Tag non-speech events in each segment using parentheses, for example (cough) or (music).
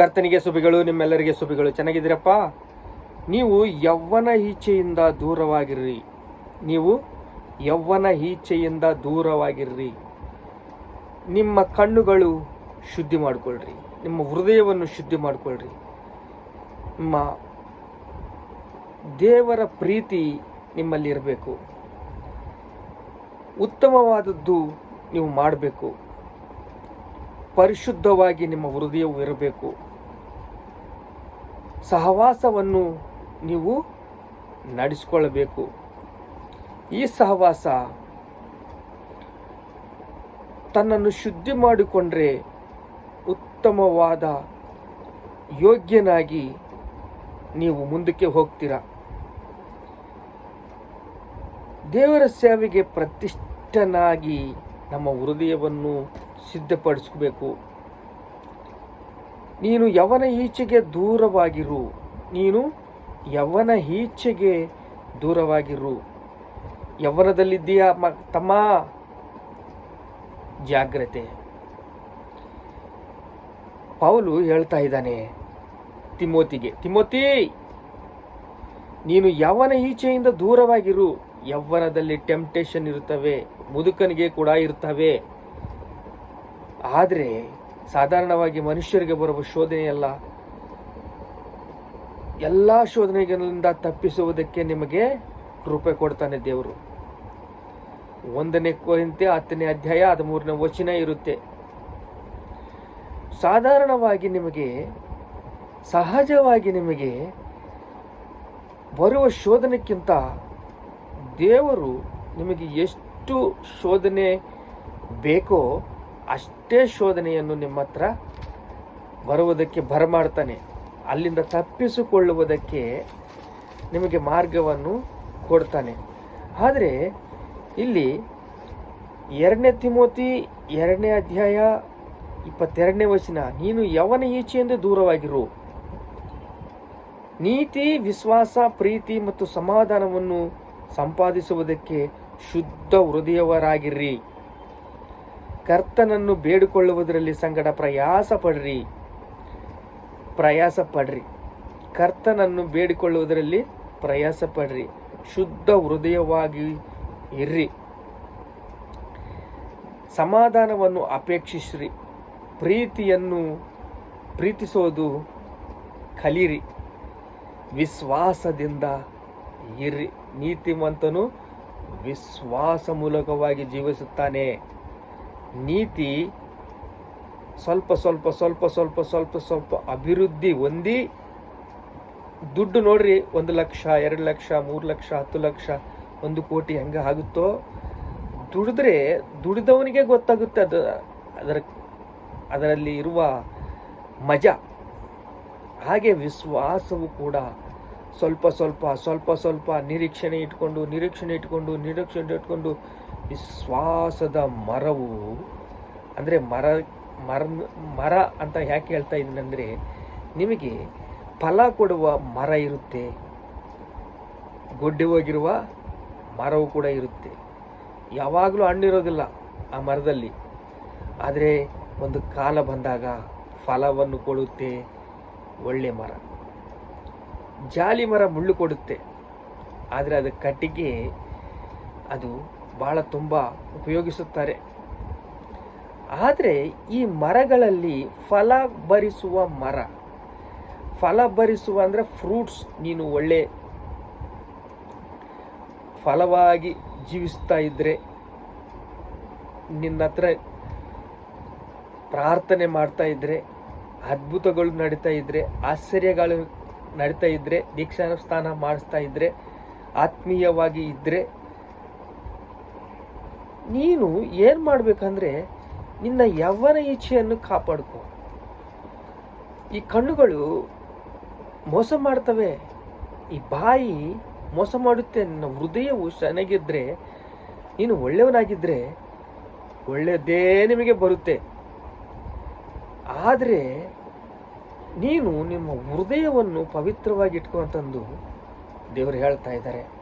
ಕರ್ತನಿಗೆ ಸುಬಿಗಳು ನಿಮ್ಮೆಲ್ಲರಿಗೆ ಸುಬಿಗಳು ಚೆನ್ನಾಗಿದ್ದೀರಪ್ಪ? ನೀವು ಯವ್ವನ ಈಚೆಯಿಂದ ದೂರವಾಗಿರ್ರಿ. ನೀವು ಯವ್ವನ ಈಚೆಯಿಂದ ದೂರವಾಗಿರ್ರಿ. ನಿಮ್ಮ ಕಣ್ಣುಗಳು ಶುದ್ಧಿ ಮಾಡಿಕೊಳ್ಳ್ರಿ ನಿಮ್ಮ ಹೃದಯವನ್ನು ಶುದ್ಧಿ ಮಾಡಿಕೊಳ್ಳ್ರಿ ನಿಮ್ಮ ದೇವರ ಪ್ರೀತಿ ನಿಮ್ಮಲ್ಲಿ ಇರಬೇಕು. ಉತ್ತಮವಾದದ್ದು ನೀವು ಮಾಡಬೇಕು. ಪರಿಶುದ್ಧವಾಗಿ ನಿಮ್ಮ ಹೃದಯವು ಇರಬೇಕು. ಸಹವಾಸವನ್ನು ನೀವು ನಡೆಸಿಕೊಳ್ಳಬೇಕು. ಈ ಸಹವಾಸ ತನ್ನನ್ನು ಶುದ್ಧಿ ಮಾಡಿಕೊಂಡ್ರೆ ಉತ್ತಮವಾದ ಯೋಗ್ಯನಾಗಿ ನೀವು ಮುಂದಕ್ಕೆ ಹೋಗ್ತೀರಾ? ದೇವರ ಸೇವೆಗೆ ಪ್ರತಿಷ್ಠನಾಗಿ ನಮ್ಮ ಹೃದಯವನ್ನು ಸಿದ್ಧಪಡಿಸ್ಬೇಕು. ನೀನು ಯವನ ಈಚೆಗೆ ದೂರವಾಗಿರು. ನೀನು ಯವನ ಈಚೆಗೆ ದೂರವಾಗಿರು. ಯವನದಲ್ಲಿದ್ದೀಯಾ ಮ, ತಮ್ಮ? ಜಾಗ್ರತೆ. ಪೌಲು ಹೇಳ್ತಾ ಇದ್ದಾನೆ ತಿಮೋತಿಗೆ, ತಿಮೋತಿ, ನೀನು ಯವನ ಈಚೆಯಿಂದ ದೂರವಾಗಿರು. ಯವ್ವನದಲ್ಲಿ ಟೆಂಪ್ಟೇಷನ್ ಇರುತ್ತವೆ, ಮುದುಕನಿಗೆ ಕೂಡ ಇರ್ತವೆ. ಆದರೆ ಸಾಧಾರಣವಾಗಿ ಮನುಷ್ಯರಿಗೆ ಬರುವ ಶೋಧನೆಯಲ್ಲ, ಎಲ್ಲ ಶೋಧನೆಗಳಿಂದ ತಪ್ಪಿಸುವುದಕ್ಕೆ ನಿಮಗೆ ಕೃಪೆ ಕೊಡ್ತಾನೆ ದೇವರು. ಒಂದನೇ ಕೋರಿಂತೆ ಹತ್ತನೇ ಅಧ್ಯಾಯ ಹದಿಮೂರನೇ ವಚನ ಇರುತ್ತೆ. ಸಾಧಾರಣವಾಗಿ ನಿಮಗೆ, ಸಹಜವಾಗಿ ನಿಮಗೆ ಬರುವ ಶೋಧನೆಕ್ಕಿಂತ ದೇವರು ನಿಮಗೆ ಎಷ್ಟು ಶೋಧನೆ ಬೇಕೋ ಅಷ್ಟೇ ಶೋಧನೆಯನ್ನು ನಿಮ್ಮ ಹತ್ರ ಬರುವುದಕ್ಕೆ ಬರಮಾಡ್ತಾನೆ ಅಲ್ಲಿಂದ ತಪ್ಪಿಸಿಕೊಳ್ಳುವುದಕ್ಕೆ ನಿಮಗೆ ಮಾರ್ಗವನ್ನು ಕೊಡ್ತಾನೆ. ಆದರೆ ಇಲ್ಲಿ ಎರಡನೇ ತಿಮೋತಿ ಎರಡನೇ ಅಧ್ಯಾಯ ಇಪ್ಪತ್ತೆರಡನೇ ವಚನ, ನೀನು ಯವನ ಈಚೆಯಿಂದ ದೂರವಾಗಿರು. ನೀತಿ, ವಿಶ್ವಾಸ, ಪ್ರೀತಿ ಮತ್ತು ಸಮಾಧಾನವನ್ನು ಸಂಪಾದಿಸುವುದಕ್ಕೆ ಶುದ್ಧ ಹೃದಯವರಾಗಿರ್ರಿ. ಕರ್ತನನ್ನು ಬೇಡಿಕೊಳ್ಳುವುದರಲ್ಲಿ ಸಂಗಡ ಪ್ರಯಾಸ ಪಡ್ರಿ ಪ್ರಯಾಸ ಪಡ್ರಿ ಕರ್ತನನ್ನು ಬೇಡಿಕೊಳ್ಳುವುದರಲ್ಲಿ ಪ್ರಯಾಸ ಪಡ್ರಿ ಶುದ್ಧ ಹೃದಯವಾಗಿ ಇರ್ರಿ. ಸಮಾಧಾನವನ್ನು ಅಪೇಕ್ಷಿಸ್ರಿ. ಪ್ರೀತಿಯನ್ನು ಪ್ರೀತಿಸೋದು ಕಲಿರಿ. ವಿಶ್ವಾಸದಿಂದ ಇರ್ರಿ. ನೀತಿವಂತನು ವಿಶ್ವಾಸ ಮೂಲಕವಾಗಿ ಜೀವಿಸುತ್ತಾನೆ. ನೀತಿ ಸ್ವಲ್ಪ ಸ್ವಲ್ಪ ಸ್ವಲ್ಪ ಸ್ವಲ್ಪ ಸ್ವಲ್ಪ ಸ್ವಲ್ಪ ಅಭಿವೃದ್ಧಿ ಹೊಂದಿ ದುಡ್ಡು ನೋಡ್ರಿ, ಒಂದು ಲಕ್ಷ, ಎರಡು ಲಕ್ಷ, ಮೂರು ಲಕ್ಷ, ಹತ್ತು ಲಕ್ಷ, ಒಂದು ಕೋಟಿ ಹೆಂಗೆ ಆಗುತ್ತೋ, ದುಡಿದ್ರೆ ದುಡಿದವನಿಗೆ ಗೊತ್ತಾಗುತ್ತೆ ಅದು, ಅದರ, ಅದರಲ್ಲಿ ಇರುವ ಮಜಾ. ಹಾಗೆ ವಿಶ್ವಾಸವು ಕೂಡ ಸ್ವಲ್ಪ ಸ್ವಲ್ಪ ಸ್ವಲ್ಪ ಸ್ವಲ್ಪ ನಿರೀಕ್ಷಣೆ ಇಟ್ಕೊಂಡು ನಿರೀಕ್ಷಣೆ ಇಟ್ಕೊಂಡು ನಿರೀಕ್ಷಣೆ ಇಟ್ಕೊಂಡು ವಿಶ್ವಾಸದ ಮರವು, ಅಂದರೆ ಮರ ಮರ ಮರ ಅಂತ ಯಾಕೆ ಹೇಳ್ತಾ ಇದ್ದೀನಂದರೆ ನಿಮಗೆ ಫಲ ಕೊಡುವ ಮರ ಇರುತ್ತೆ. ಗೊಡ್ಡೆ ಹೋಗಿರುವ ಮರವು ಕೂಡ ಇರುತ್ತೆ. ಯಾವಾಗಲೂ ಹಣ್ಣಿರೋದಿಲ್ಲ ಆ ಮರದಲ್ಲಿ. ಆದರೆ ಒಂದು ಕಾಲ ಬಂದಾಗ ಫಲವನ್ನು ಕೊಡುತ್ತೆ ಒಳ್ಳೆ ಮರ. ಜಾಲಿ ಮರ ಮುಳ್ಳು ಕೊಡುತ್ತೆ. ಆದರೆ ಅದು ಕಟ್ಟಿಗೆ, ಅದು ಭಾಳ ತುಂಬ ಉಪಯೋಗಿಸುತ್ತಾರೆ. ಆದರೆ ಈ ಮರಗಳಲ್ಲಿ ಫಲ ಭರಿಸುವ ಮರ, ಫಲ ಭರಿಸುವ ಅಂದರೆ ಫ್ರೂಟ್ಸ್ ನೀನು ಒಳ್ಳೆ ಫಲವಾಗಿ ಜೀವಿಸ್ತಾ ಇದ್ದರೆ ನಿನ್ನ ಹತ್ರ ಪ್ರಾರ್ಥನೆ ಮಾಡ್ತಾ ಇದ್ದರೆ ಅದ್ಭುತಗಳು ನಡೀತಾ ಇದ್ದರೆ ಆಶ್ಚರ್ಯಗಳು ನಡೀತಾ ಇದ್ದರೆ ದೀಕ್ಷಾನುಷ್ಠಾನ ಮಾಡಿಸ್ತಾ ಇದ್ದರೆ ಆತ್ಮೀಯವಾಗಿ ಇದ್ದರೆ ನೀನು ಏನು ಮಾಡಬೇಕಂದ್ರೆ ನಿನ್ನ ಯೌವನ ಇಚ್ಛೆಯನ್ನು ಕಾಪಾಡ್ಕೊ. ಈ ಕಣ್ಣುಗಳು ಮೋಸ ಮಾಡ್ತವೆ. ಈ ಬಾಯಿ ಮೋಸ ಮಾಡುತ್ತೆ. ನಿನ್ನ ಹೃದಯವು ಚೆನ್ನಾಗಿದ್ದರೆ ನೀನು ಒಳ್ಳೆಯವನಾಗಿದ್ದರೆ ಒಳ್ಳೆಯದೇ ನಿಮಗೆ ಬರುತ್ತೆ. ಆದರೆ ನೀನು ನಿಮ್ಮ ಹೃದಯವನ್ನು ಪವಿತ್ರವಾಗಿ ಇಟ್ಕೊ ಅಂತಂದು ದೇವರು ಹೇಳ್ತಾ ಇದ್ದಾರೆ.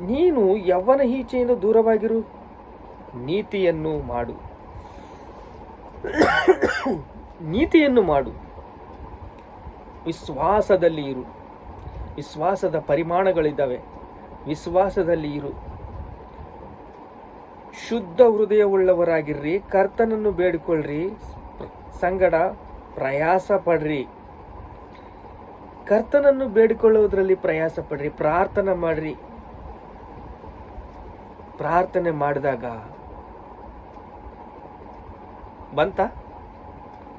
ನೀನು ಯವ್ವನ ಈಚೆಯಿಂದ ದೂರವಾಗಿರು, ನೀತಿಯನ್ನು ಮಾಡು. ನೀತಿಯನ್ನು ಮಾಡು. ವಿಶ್ವಾಸದಲ್ಲಿ ಇರು. ವಿಶ್ವಾಸದ ಪರಿಮಾಣಗಳಿದ್ದಾವೆ. ವಿಶ್ವಾಸದಲ್ಲಿ ಇರು. ಶುದ್ಧ ಹೃದಯವುಳ್ಳವರಾಗಿರ್ರಿ, ಕರ್ತನನ್ನು ಬೇಡಿಕೊಳ್ಳ್ರಿ, ಸಂಗಡ ಪ್ರಯಾಸ ಪಡ್ರಿ ಕರ್ತನನ್ನು ಬೇಡಿಕೊಳ್ಳುವುದರಲ್ಲಿ ಪ್ರಯಾಸ ಪಡ್ರಿ ಪ್ರಾರ್ಥನೆ ಮಾಡ್ರಿ. ಪ್ರಾರ್ಥನೆ ಮಾಡಿದಾಗ ಬಂತ?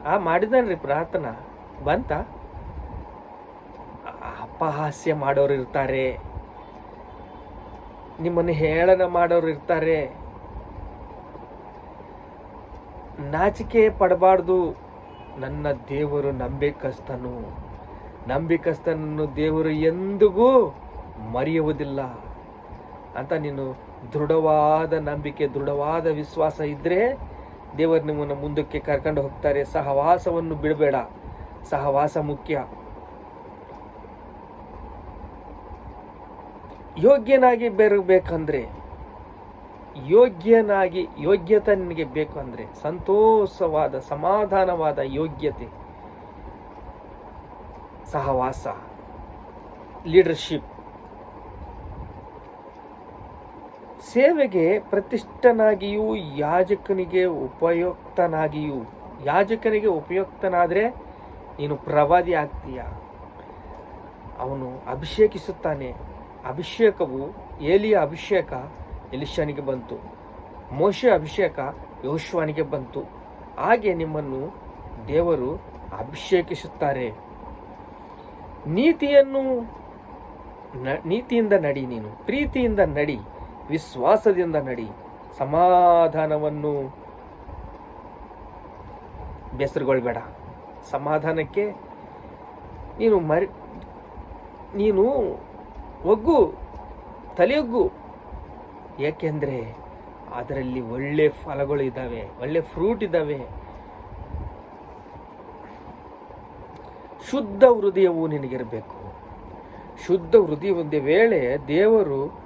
ಆ, ಮಾಡಿದನ್ರಿ ಪ್ರಾರ್ಥನಾ. ಬಂತ? ಅಪಹಾಸ್ಯ ಮಾಡೋರು ಇರ್ತಾರೆ. ನಿಮ್ಮನ್ನು ಹೇಳನ ಮಾಡೋರು ಇರ್ತಾರೆ. ನಾಚಿಕೆ ಪಡಬಾರ್ದು. ನನ್ನ ದೇವರು ನಂಬಿಕಸ್ತನು ನಂಬಿಕಸ್ತನನ್ನು ದೇವರು ಎಂದಿಗೂ ಮರೆಯುವುದಿಲ್ಲ. ಅಂತ ನೀನು ದೃಢವಾದ ನಂಬಿಕೆ, ದೃಢವಾದ ವಿಶ್ವಾಸ ಇದ್ದರೆ ದೇವರು ನಿಮ್ಮನ್ನು ಮುಂದಕ್ಕೆ ಕರ್ಕೊಂಡು ಹೋಗ್ತಾರೆ. ಸಹವಾಸವನ್ನು ಬಿಡಬೇಡ. ಸಹವಾಸ ಮುಖ್ಯ. ಯೋಗ್ಯನಾಗಿ ಬೇರಬೇಕಂದ್ರೆ, ಯೋಗ್ಯನಾಗಿ ಯೋಗ್ಯತೆ ನಿನಗೆ ಬೇಕು ಅಂದರೆ ಸಂತೋಷವಾದ, ಸಮಾಧಾನವಾದ ಯೋಗ್ಯತೆ, ಸಹವಾಸ ಲೀಡರ್ಶಿಪ್ ಸೇವೆಗೆ ಪ್ರತಿಷ್ಠನಾಗಿಯೂ ಯಾಜಕನಿಗೆ ಉಪಯುಕ್ತನಾಗಿಯೂ ಯಾಜಕನಿಗೆ ಉಪಯುಕ್ತನಾದರೆ ನೀನು ಪ್ರವಾದಿ ಆಗ್ತೀಯ. ಅವನು ಅಭಿಷೇಕಿಸುತ್ತಾನೆ. ಅಭಿಷೇಕವು ಏಲಿಯ ಅಭಿಷೇಕ ಎಲಿಶನಿಗೆ ಬಂತು. ಮೋಶೆ ಅಭಿಷೇಕ ಯೋಶ್ವಾನಿಗೆ ಬಂತು. ಹಾಗೆ ನಿಮ್ಮನ್ನು ದೇವರು ಅಭಿಷೇಕಿಸುತ್ತಾರೆ. ನೀತಿಯನ್ನು ನೀತಿಯಿಂದ ನಡಿ ನೀನು, ಪ್ರೀತಿಯಿಂದ ನಡಿ. ವಿಶ್ವಾಸದಿಂದ ನಡಿ. ಸಮಾಧಾನವನ್ನು ಬೇಸರಗೊಳ್ಬೇಡ. ಸಮಾಧಾನಕ್ಕೆ ನೀನು ಮರಿ, ನೀನು ಒಗ್ಗು, ತಲೆಯೊಗ್ಗು. ಏಕೆಂದರೆ ಅದರಲ್ಲಿ ಒಳ್ಳೆ ಫಲಗಳು ಇದ್ದಾವೆ, ಒಳ್ಳೆ ಫ್ರೂಟ್ ಇದ್ದಾವೆ. ಶುದ್ಧ ಹೃದಯವು ನಿನಗಿರಬೇಕು. ಶುದ್ಧ ಹೃದಯ ಒಂದೇ ವೇಳೆ ದೇವರು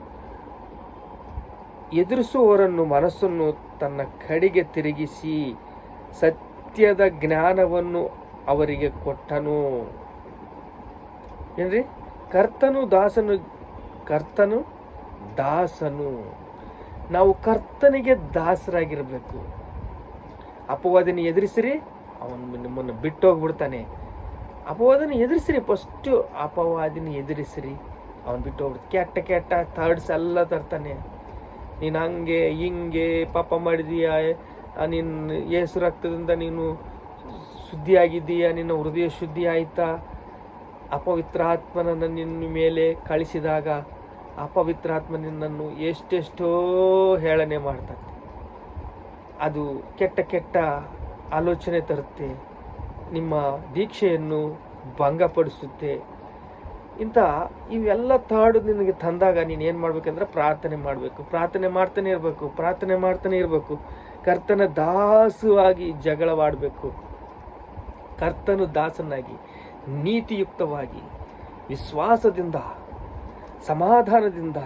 ಎದುರಿಸುವವರನ್ನು ಮನಸ್ಸನ್ನು ತನ್ನ ಕಡೆಗೆ ತಿರುಗಿಸಿ ಸತ್ಯದ ಜ್ಞಾನವನ್ನು ಅವರಿಗೆ ಕೊಟ್ಟನು. ಏನ್ರಿ? ಕರ್ತನು ದಾಸನು ಕರ್ತನು ದಾಸನು. ನಾವು ಕರ್ತನಿಗೆ ದಾಸರಾಗಿರಬೇಕು. ಅಪವಾದನ ಎದುರಿಸಿರಿ, ಅವನು ನಿಮ್ಮನ್ನು ಬಿಟ್ಟು ಹೋಗ್ಬಿಡ್ತಾನೆ ಅಪವಾದನ ಎದುರಿಸಿರಿ ಫಸ್ಟು ಅಪವಾದಿನ ಎದುರಿಸಿರಿ, ಅವನು ಬಿಟ್ಟು ಹೋಗ್ಬಿಡ್ತಾನೆ ಕೆಟ್ಟ ಕೆಟ್ಟ ಥರ್ಡ್ಸ್ ಎಲ್ಲ ತರ್ತಾನೆ. ನೀನು ಹಂಗೆ, ಹಿಂಗೆ, ಪಾಪ ಮಾಡಿದೀಯ ನಿನ್ನ ಏಸು ರಕ್ತದಿಂದ ನೀನು ಶುದ್ಧಿಯಾಗಿದ್ದೀಯ, ನಿನ್ನ ಹೃದಯ ಶುದ್ಧಿ ಆಯಿತಾ? ಅಪವಿತ್ರ ಆತ್ಮನನ್ನು ನಿನ್ನ ಮೇಲೆ ಕಳಿಸಿದಾಗ ಅಪವಿತ್ರ ಆತ್ಮ ನಿನ್ನನ್ನು ಎಷ್ಟೆಷ್ಟೋ ಹೇಳನೆ ಮಾಡ್ತಾನೆ ಅದು ಕೆಟ್ಟ ಕೆಟ್ಟ ಆಲೋಚನೆ ತರುತ್ತೆ, ನಿಮ್ಮ ದೀಕ್ಷೆಯನ್ನು ಭಂಗಪಡಿಸುತ್ತೆ ಇಂಥ ಇವೆಲ್ಲ ತಾಡು ನಿನಗೆ ತಂದಾಗ ನೀನು ಏನು ಮಾಡಬೇಕಂದ್ರೆ ಪ್ರಾರ್ಥನೆ ಮಾಡಬೇಕು. ಪ್ರಾರ್ಥನೆ ಮಾಡ್ತಾನೆ ಇರಬೇಕು, ಪ್ರಾರ್ಥನೆ ಮಾಡ್ತಾನೆ ಇರಬೇಕು. ಕರ್ತನ ದಾಸವಾಗಿ ಜಗಳವಾಡಬೇಕು. ಕರ್ತನು ದಾಸನಾಗಿ, ನೀತಿಯುಕ್ತವಾಗಿ, ವಿಶ್ವಾಸದಿಂದ, ಸಮಾಧಾನದಿಂದ.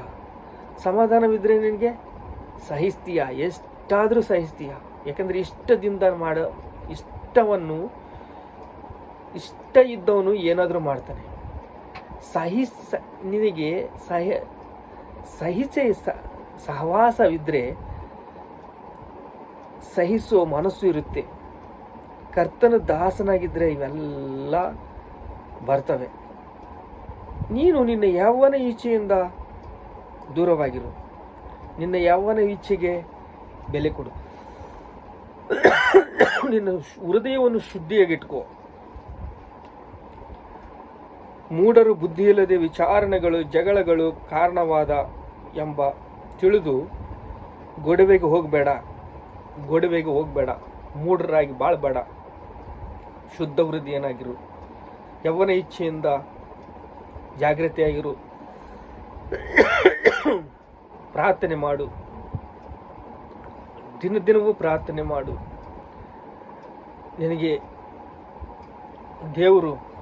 ಸಮಾಧಾನವಿದ್ದರೆ ನಿನಗೆ ಸಹಿಸ್ತೀಯ ಎಷ್ಟಾದರೂ ಸಹಿಸ್ತೀಯ ಯಾಕಂದರೆ ಇಷ್ಟದಿಂದ ಮಾಡೋ, ಇಷ್ಟವನ್ನು, ಇಷ್ಟ ಇದ್ದವನು ಏನಾದರೂ ಮಾಡ್ತಾನೆ. ಸಹಿಸ ನಿನಗೆ ಸಹ ಸಹಿಸೆ ಸಹವಾಸವಿದ್ದರೆ ಸಹಿಸುವ ಮನಸ್ಸು ಇರುತ್ತೆ. ಕರ್ತನ ದಾಸನಾಗಿದ್ದರೆ ಇವೆಲ್ಲ ಬರ್ತವೆ. ನೀನು ನಿನ್ನ ಯಾವನ ಇಚ್ಛೆಯಿಂದ ದೂರವಾಗಿರು. ನಿನ್ನ ಯಾವನ ಇಚ್ಛೆಗೆ ಬೆಲೆ ಕೊಡು. (coughs) ನಿನ್ನ ಹೃದಯವನ್ನು ಶುದ್ಧಿಯಾಗಿಟ್ಕೋ. ಮೂಢರು ಬುದ್ಧಿಯಿಲ್ಲದೆ ವಿಚಾರಣೆಗಳು ಜಗಳಗಳು ಕಾರಣವಾದ ಎಂಬ ತಿಳಿದು ಗೊಡವೆಗೆ ಹೋಗಬೇಡ ಗೊಡವೆಗೆ ಹೋಗಬೇಡ, ಮೂಢರಾಗಿ ಬಾಳಬೇಡ. ಶುದ್ಧ ಹೃದಯನಾಗಿರು ಯೌವನ ಇಚ್ಛೆಯಿಂದ ಜಾಗೃತಿಯಾಗಿರು ಪ್ರಾರ್ಥನೆ ಮಾಡು. ದಿನ ದಿನವೂ ಪ್ರಾರ್ಥನೆ ಮಾಡು. ನಿನಗೆ ದೇವರು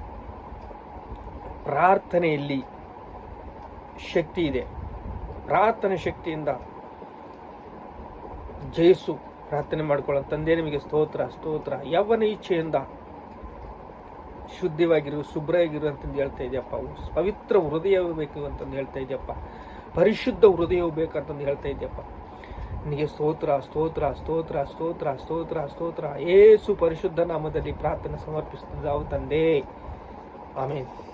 ಪ್ರಾರ್ಥನೆಯಲ್ಲಿ ಶಕ್ತಿ ಇದೆ. ಪ್ರಾರ್ಥನೆ ಶಕ್ತಿಯಿಂದ ಜಯಿಸು ಪ್ರಾರ್ಥನೆ ಮಾಡ್ಕೊಳ್ಳೋ ತಂದೆ, ನಿಮಗೆ ಸ್ತೋತ್ರ ಸ್ತೋತ್ರ. ಯಾವನ ಇಚ್ಛೆಯಿಂದ ಶುದ್ಧವಾಗಿರು ಶುಭ್ರಾಗಿರು ಅಂತಂದು ಹೇಳ್ತಾ ಇದೆಯಪ್ಪ ಪವಿತ್ರ ಹೃದಯ ಬೇಕು ಅಂತಂದು ಹೇಳ್ತಾ ಇದೆಯಪ್ಪ. ಪರಿಶುದ್ಧ ಹೃದಯವು ಬೇಕಂತಂದು ಹೇಳ್ತಾ ಇದೆಯಪ್ಪ. ನಿನಗೆ ಸ್ತೋತ್ರ ಸ್ತೋತ್ರ ಸ್ತೋತ್ರ ಸ್ತೋತ್ರ ಸ್ತೋತ್ರ ಸ್ತೋತ್ರ. ಏಸು ಪರಿಶುದ್ಧ ನಾಮದಲ್ಲಿ ಪ್ರಾರ್ಥನೆ ಸಮರ್ಪಿಸುತ್ತಿದ್ದಾವು ತಂದೆ. ಆಮೇಲೆ